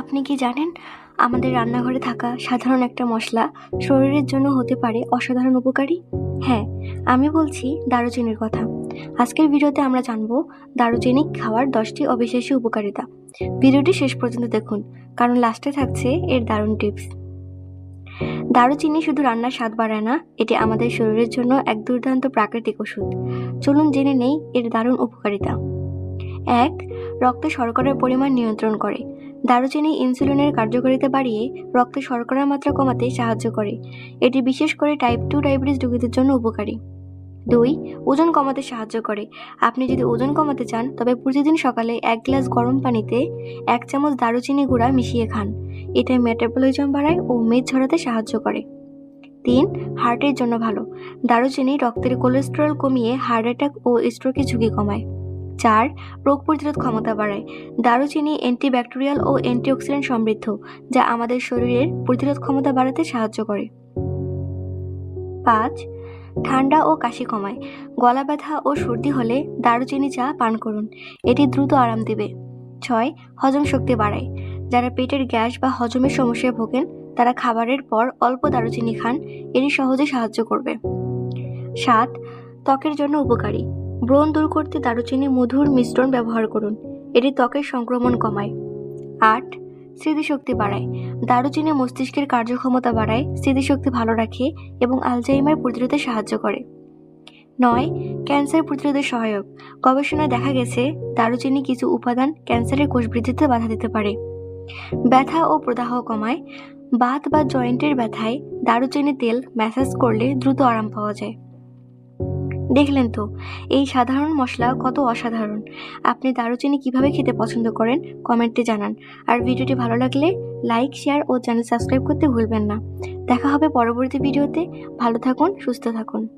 আপনি কি জানেন, আমাদের রান্নাঘরে থাকা সাধারণ একটা মশলা শরীরের জন্য হতে পারে অসাধারণ উপকারী? হ্যাঁ আমি বলছি দারুচিনির কথা। আজকের ভিডিওতে আমরা জানব দারুচিনি খাওয়ার দশটি অবিশ্বাসী উপকারিতা। ভিডিওটি শেষ পর্যন্ত দেখুন, কারণ লাস্টে থাকছে এর দারুণ টিপস। দারুচিনি শুধু রান্নার স্বাদ বাড়ায় না, এটি আমাদের শরীরের জন্য এক দুর্দান্ত প্রাকৃতিক ওষুধ। চলুন জেনে নেই এর দারুণ উপকারিতা। এক রক্তে শর্করার পরিমাণ নিয়ন্ত্রণ করে। দারুচিনি ইনসুলিনের কার্যকারিতা বাড়িয়ে রক্তে শর্করার মাত্রা কমাতে সাহায্য করে। এটি বিশেষ করে টাইপ টু ডায়াবেটিস রোগীদের জন্য উপকারী। দুই, ওজন কমাতে সাহায্য করে। আপনি যদি ওজন কমাতে চান, তবে প্রতিদিন সকালে এক গ্লাস গরম পানিতে এক চামচ দারুচিনি গুঁড়া মিশিয়ে খান। এটা মেটাবলিজম বাড়ায় ও মেদ ঝরাতে সাহায্য করে। তিন হার্টের জন্য ভালো। দারুচিনি রক্তের কোলেস্টেরল কমিয়ে হার্ট অ্যাটাক ও স্ট্রোকের ঝুঁকি কমায়। চার রোগ প্রতিরোধ ক্ষমতা বাড়ায়। দারুচিনি অ্যান্টিব্যাকটেরিয়াল ও অ্যান্টিঅক্সিডেন্ট সমৃদ্ধ, যা আমাদের শরীরের প্রতিরোধ ক্ষমতা বাড়াতে সাহায্য করে। পাঁচ, ঠান্ডা ও কাশি কমায়। গলা ব্যথা ও সর্দি হলে দারুচিনি চা পান করুন, এটি দ্রুত আরাম দেবে। ছয়, হজম শক্তি বাড়ায়। যারা পেটের গ্যাস বা হজমের সমস্যায় ভোগেন, তারা খাবারের পর অল্প দারুচিনি খান, এটি সহজে সাহায্য করবে। সাত, ত্বকের জন্য উপকারী। ব্রণ দূর করতে দারুচিনি মধুর মিশ্রণ ব্যবহার করুন। এটি ত্বকের সংক্রমণ কমায়। আট, স্মৃতিশক্তি বাড়ায়। দারুচিনি মস্তিষ্কের কার্যক্ষমতা বাড়ায়, স্মৃতিশক্তি ভালো রাখে এবং আলজাইমার প্রতিরোধে সাহায্য করে। নয়, ক্যান্সার প্রতিরোধে সহায়ক। গবেষণায় দেখা গেছে, দারুচিনি কিছু উপাদান ক্যান্সারের কোষ বৃদ্ধিতে বাধা দিতে পারে। ব্যথা ও প্রদাহ কমায়। বাত বা জয়েন্টের ব্যথায় দারুচিনি তেল ম্যাসাজ করলে দ্রুত আরাম পাওয়া যায়। দেখলেন তো, এই সাধারণ মশলা কত অসাধারণ। আপনি দারুচিনি কীভাবে খেতে পছন্দ করেন, কমেন্টে জানান। আর ভিডিওটি ভালো লাগলে লাইক, শেয়ার ও চ্যানেল সাবস্ক্রাইব করতে ভুলবেন না। দেখা হবে পরবর্তী ভিডিওতে। ভালো থাকুন, সুস্থ থাকুন।